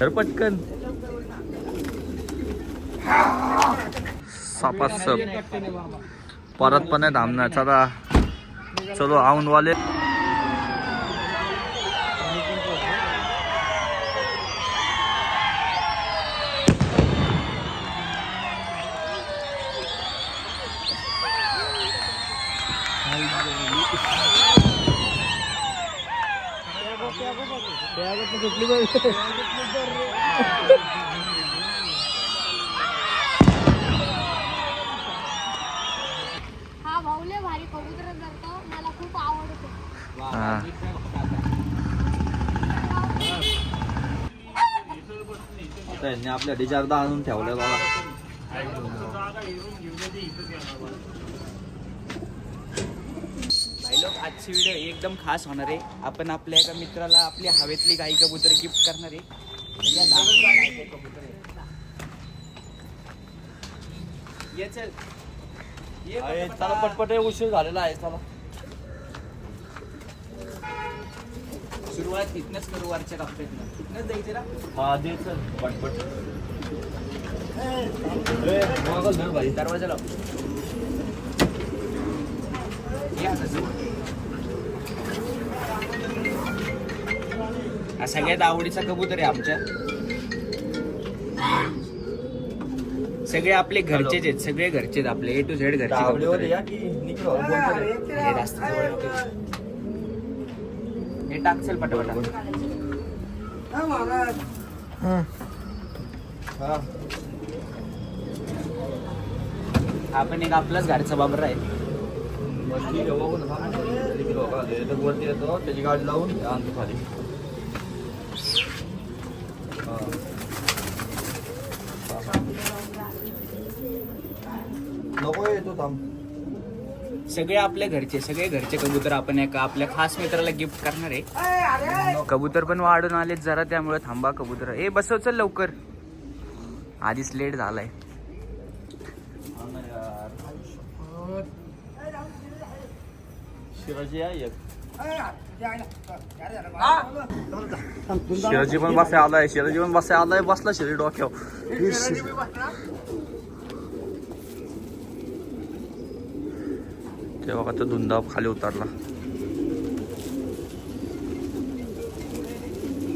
तर पटकन. सापास परत पण नाही थांबणार चला. चलो आऊन वाले हा भाऊले भारी कबूतर करतो मला खूप आवडतो. हा. आपल्या डिचारदा आणून ठेवलं बाबा. लोक आजची व्हिडिओ एकदम खास होणार आहे. आपण आपल्या एका मित्राला आपली हवेतली गाई कबूतर गिफ्ट करणार आहे. तर या चल. ये अरे, पटपट. चला पटपट. उशीर झालेला आहे चला. सुरुवात इथनच करू वरच्या कप्प्यातनं. इथनच जायचं ना? हा चल पटपट. ए, मागं धर भाई. दरवाजा लाव ये आता जवळ. हा सगळ्यात आवडीचा कबूतर आहे आमच्या सगळे आपले घरचेच आहेत सगळे घरचेच आपले ए टू झेड घरचे कबूतर. हे रास्ता जवळ नको. हे टाक चल पटापटा हा. हा पण एक आपलाच घरचा बाबरा आहे वरती त्याची गाडी लावून आणतो खाली. नको येतो थांब. सगळे आपल्या घरचे सगळे घरचे कबूतर आपण एका आपल्या खास मित्राला गिफ्ट करणार आहे. कबूतर पण वाढून आलेत जरा त्यामुळे थांबा कबूतर. ए बसव चल लवकर. आधीच लेट झालाय. शिवाजी शिराजी पण बसाय आलाय शिराजी पण बसाय आलाय बसला शिरी डोक्यावर. तेव्हा का तो धुंदा खाली उतरला.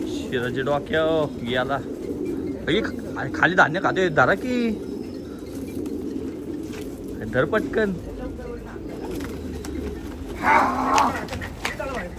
शिराजी डोक्याव गेला. खाली धान्य खाते धरा की. धर पटकन.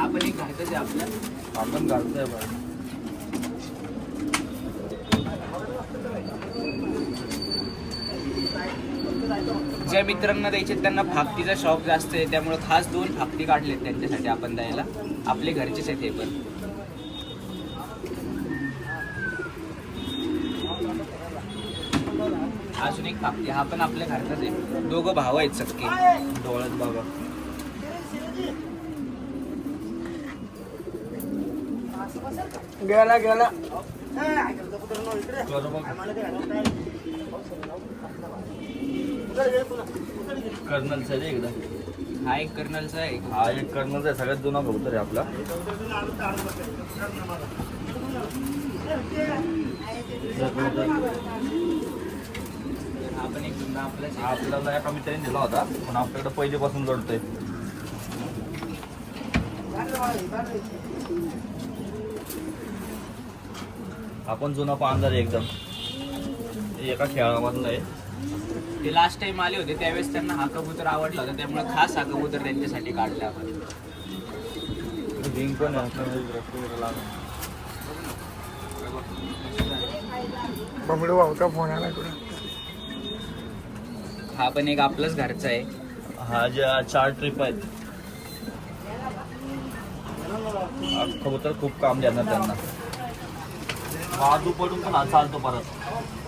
आपण एक घालतोय आहे आपलं. आपण घालतोय बरं ज्या मित्रांना द्यायचे त्यांना फाकतीचा शौक जास्त आहे त्यामुळे खास दोन फाकती काढलेत त्यांच्यासाठी आपण द्यायला. आपले घरचेच आहेत हे पण. अजून एक फाकती हा पण आपल्या घरचाच आहे. दोघं भाव आहेत सक्के डोळ्यात बाबा गेला गेला. कर बघ. कर्नलचा आहे रे एकदा. हा एक कर्नलचा आहे. हा एक कर्नलचा आहे. सगळ्यात जुना कबूतर आहे आपला. हा पण एक जुना आपलाच आहे. आपल्याला एका मित्राने दिला होता पण आपल्याकडे पहिलेपासून जोडतोय आपण जुना आहे एकदम. एका खेळामधलं आहे. ते लास्ट टाइम आले होते त्यावेळेस त्यांना हा कबूतर आवडला होता त्यामुळे खास हा कबूतर त्यांच्यासाठी काढला आपण. रिंग पण भाऊचा फोन आला तुला. हा पण एक आपलाच घरचा आहे. हा ज्या चार ट्रिप आहेत. कबूतर खूप काम देणार त्यांना. वाजू पडून पण हा चालतो परत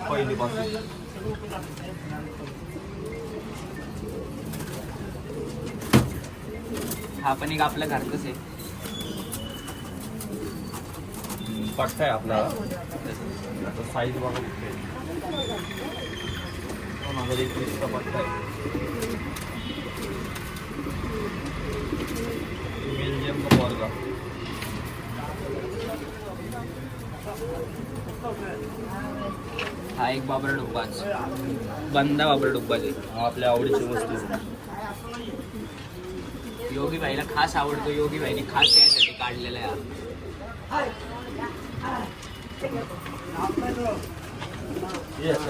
पहिलीपासून. हा पण एक आपल्या घरचंच आहे. पट्टा आहे आपला. साईज बघा. दोन हजार एकवीसचा पट्टा आहे. एक बाबर डुब्बाच बंदा बाबर डुब्बाच आहे हा आपल्या आवडीची वस्तू. योगी भाईला खास आवडतो. योगी भाईने खास त्यासाठी काढलेला आहे. हा. Yes.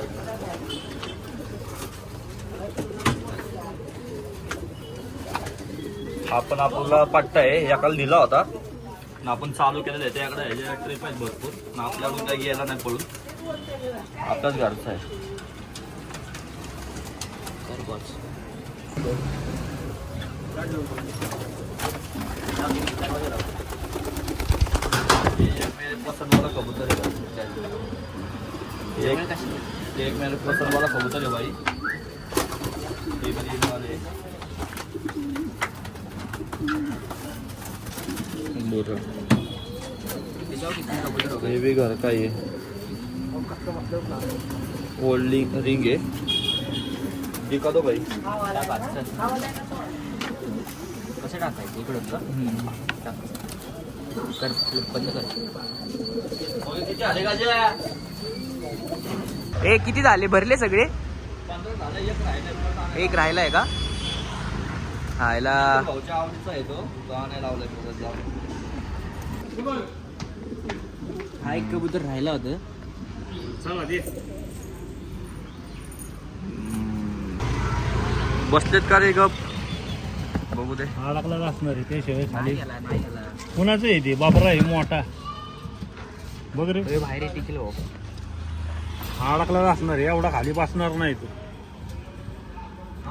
हा पण आपला पट्टा आहे. एकाला दिला होता. आपण चालू केलेला आहे. त्याकडे ह्याच्या ट्रिप आहेत भरपूर. आपल्याकडून काही गेला नाही पडून आपलाच घरचा आहे तर बस. एक मेरे पसंद वाला कबूतर है एक एक मेरे पसंद वाला कबूतर है भाई ये वाले? ये भी घर का ही होल्डिंग रिंग है दिखा दो भाई. कसं टाकायचं इकडं का. कर बंद कर ए किती झाले? भरले सगळे? एक राहिलाय का? हायला भाऊच्या आवडीचा आहे तो लावलाय हा एक कबूतर राहिला होतं. बसलेत का रे गप? बघू दे. अडकला असणार आहे त्याशिवाय खाली कुणाचं आहे ते? बाबरा आहे मोठा. बघ रे. बाहेर टिकल हो अडकला असणार आहे एवढा खाली बसणार नाही तो.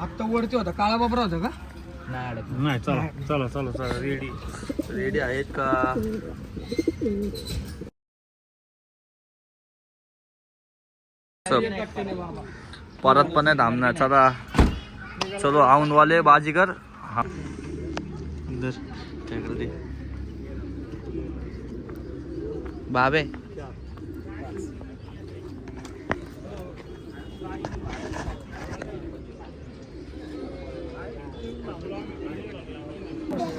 आता वरती होता काळा बाबरा होता का? नाही अडक नाही चला चला चला चला रेडी रेडी आहेत का? परत पण नाही थांबणार चला चलो आऊन वाले बाजीगर. हा. बाबे.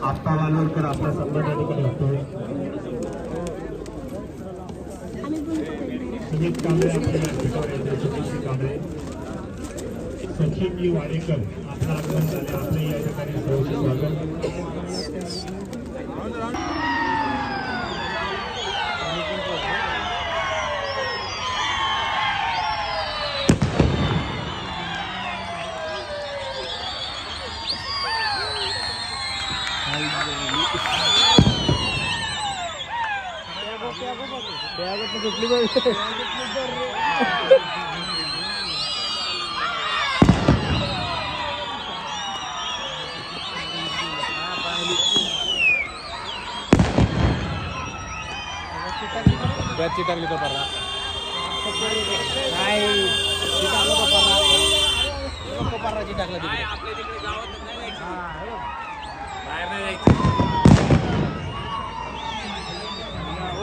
आत्ता वालोरकर आपल्या संबंधाने होतोय. सुमित कांबळे आपल्याला भेटावर येतात सुमित कांबळे सचिनजी वाडेकर आपलं आगमन झाले आपलं या ठिकाणी स्वागत स्वागत टाकली तो पर्रा नाही टाकला तो पर्रा तो पर्रा टाकला तिकडे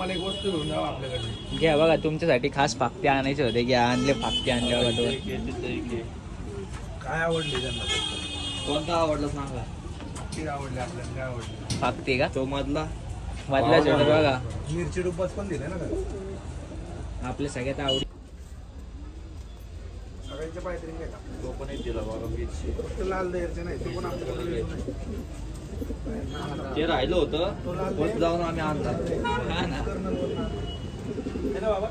तुम्हाला एक वस्तू घेऊन जावं आपल्याकडे. घ्या बघा तुमच्यासाठी खास फाकते आणायचे होते. घ्या आणले फाकते आणले बघा दोन. काय आवडली त्यांना? कोणता आवडला सांगा. किती आवडली आपल्याला? काय आवडली? फाकते का? तो मधला. मधला छोटा बघा. मिरची डुब्बाच पण दिले ना का आपल्या सगळ्यात आवडी सगळ्यांच्या पायतरी नाही का? तो पण एक दिला बघा वीसशे फक्त लाल दहेरचे नाही ते पण आपल्याकडे ते राहिलं होतं परत जाऊन आम्ही आणला हा ना बाबा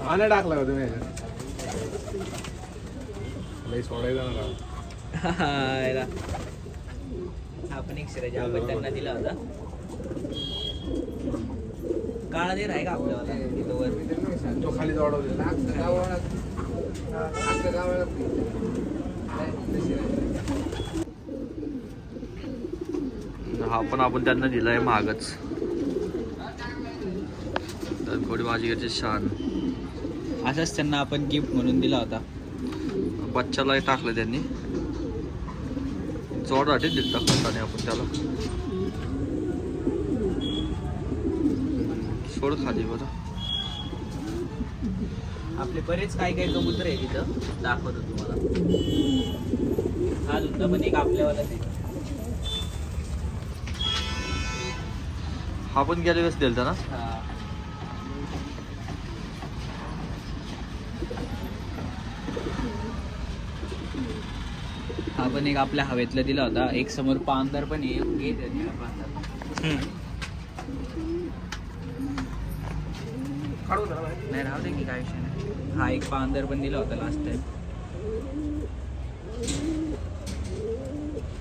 पाण्या टाकला का तुम्ही? लई सोडायचा ना राव. हायला. हा पण एक आपण त्यांना दिला होता काळा दे आहे का आपल्याला तिथं वर तो खाली दौडवलेला हा पण आपण त्यांना दिलाय महागच तर थोडी भाजी छान असंच त्यांना आपण गिफ्ट म्हणून दिला होता. बच्चाला टाकलं त्यांनी. चोरसाठी दिलं टाकताना आपण त्याला. सोड खाली बरं. आपले बरेच काही काही कबूतर आहे तिथं. दाखवतो तुम्हाला. हा दुसरा पण एक आपल्यावालाच आहे. हा पण गेल्या वेळेस दिलता ना? हा. पण एक आपल्या हवेतला दिला होता. एक समोर पांदर पण आहे. घे त्याने हा पांदर. काढू जरा बाहेर. नाही राहू दे की काय विषय नाही. हा एक पांदर पण दिला होता लास्ट टाइम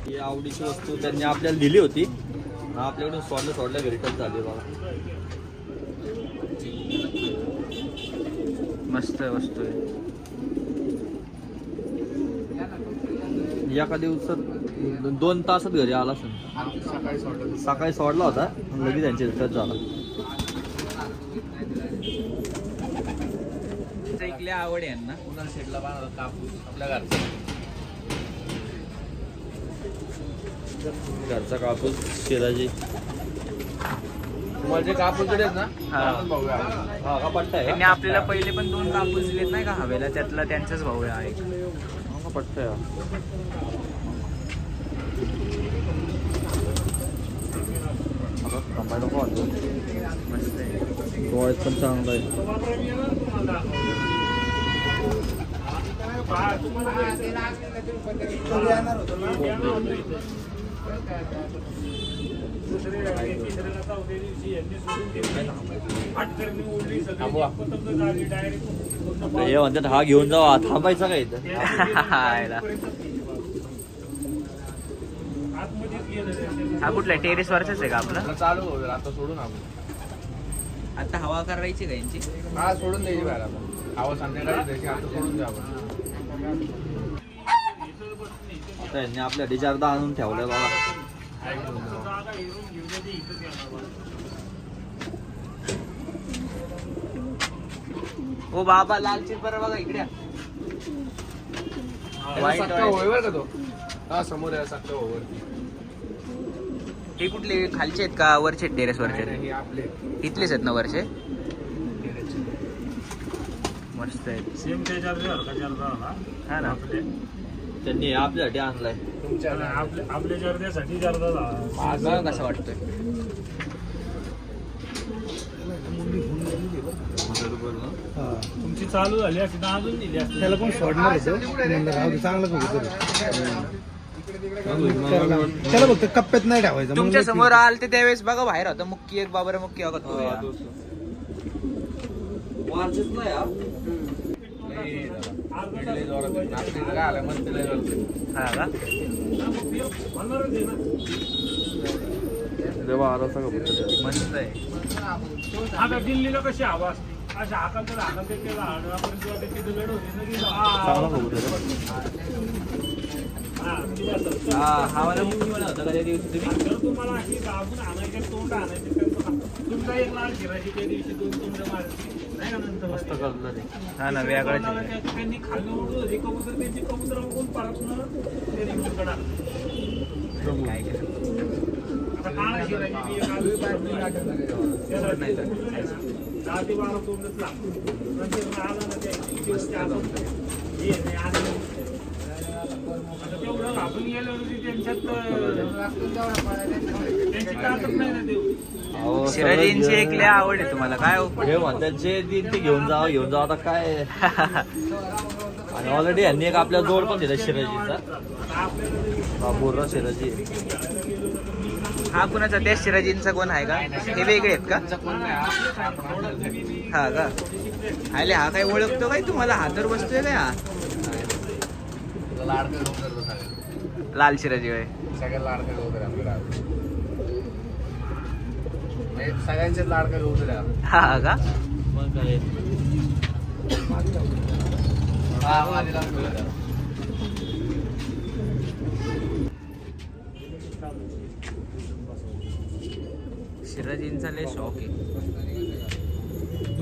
ही आवडीची वस्तू त्यांनी आपल्याला दिली होती. आणि आपल्याकडून सोडलं सोडल्या घरी टच झाली बघा. मस्त वस्तू आहे. एका दिवसात दोन तासात घरी आला सकाळी सोडलं. सकाळी सोडला होता आणि लगेच त्यांची टच झाला. ऐकल्या आवड आहे यांना पुन्हा शेडला बांधला कापूस आपल्या घरचा. घरचा कापूस शिराजी तुम्हाला जे कापूस दिलेत ना हा. आपण बघूया. हा का पट्टा आहे. त्यांनी आपल्याला पहिले पण दोन कापूस दिलेत नाही का हवेला? त्यातला त्यांचाच भाऊ आहे हा का पट्टा आहे. हा. आता थांबायला नको वाटतं. मस्त आहे डोळ्यात पण चांगला आहे आता हे म्हणतात हा घेऊन जावा थांबायचा का इथं हायला. हा कुठला टेरेस वरचाच आहे का आपला? आता चालू होईल. आता सोडून आपण. आता हवा करायची का यांची? हा सोडून द्यायची बाहेर आपण. हवा संध्याकाळी द्यायची. आता सोडून द्या आपण. त्यांनी आपल्या डिचारदा आणून ठेवल्या बाबा ओ बाबा लाल चिर बरं बघा इकडे. होय बरं का तो? हा समोर आहे सक्का हो वरती. हे कुठले खालचे आहेत का वरचे टेरेस वरचे? नाही, हे आपले इथलेच आहेत ना वरचे? मस्त आहेत. सेम हा? ना. त्यांनी हे आपल्यासाठी आणलाय. बघा कसं वाटतोय? तुमची चालू झाली असती तर अजून दिली असती. त्याला पण सोडणार होतो म्हणलं राहू दे, चांगलं बघू त्याला फक्त कप्प्यात नाही ठेवायचं तुमच्यासमोर आल ते त्यावेळेस बघा बाहेर होता मुक्की एक बाबर मुक्की बघा तो या. मार्चच नाही. लय जोरात आहे. आपल्या इथं काय आलं मस्त लय जोरात आहे. का म्हणणारच आहे ना देवा आला मस्त आहे आता दिल्लीला कशी हवा असते अशा हाकाल तर हाकाल ते केला आपण जेव्हा त्याची दगड होती ना की चांगला हा, हा, ती. हा हा वाला मुक्की वाला होता का त्या दिवशी तुम्ही तुम्हाला अशी दाबून आणायचे तोंड आणायचे तर तुमचा एक लाल शिराची त्या दिवशी दोन तोंड मारायची मस्त कलर आहे हा ना आहे. त्या- त्यांनी खाल्लं उडत होती कबूतर त्यांची कबूतर बघून परतनं ते निघून कडा. काय केलं? आता काळा शिराजी बी एक आली. त्याला ते कबूतर आहे ना, दहा ते बारा तोंडच लागतो. नंतर आला ना त्या दिवशी आपण हे नाही, नाही. आता तेवढं आपण गेलो त्यांच्यात शिराजींची एक लय आवड आहे तुम्हाला. काय हो? हे म्हणतात जे ते घेऊन जावं घेऊन जावं आता काय? आणि ऑलरेडी यांनी एक आपल्या जोड पण दिला शिराजीचा. हा बोर्रा शिराजी. हा कुणाचा? त्या शिराजींचा कोण आहे का? हे वेगळे आहेत का? हा का? आले हा काय ओळखतो काय तुम्हाला? हातर बसतोय काय हा. लाल शिराजी होय. सगळ्यांचे लाडका कबूतर आहे हा का? मग काय? हा माझे लाडका कबूतर आहे. शिराजींचा लय शौक आहे.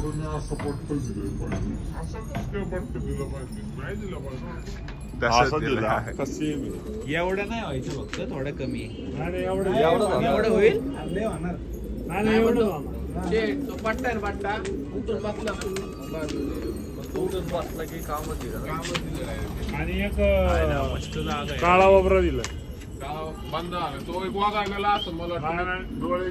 हे? हे हे. हे भाजलेला आहे. एवढं नाही व्हायचं फक्त थोडं कमी आहे. नाही, नाही, एवढं एवढं होईल? नाही, एवढं तो पट्टा आहे पट्टा? उतरून बसला बसला की कामच दिलं. आणि एक काळा वापरा दिला. बंद झाला तो एक वागा गेला असं मला. डोळे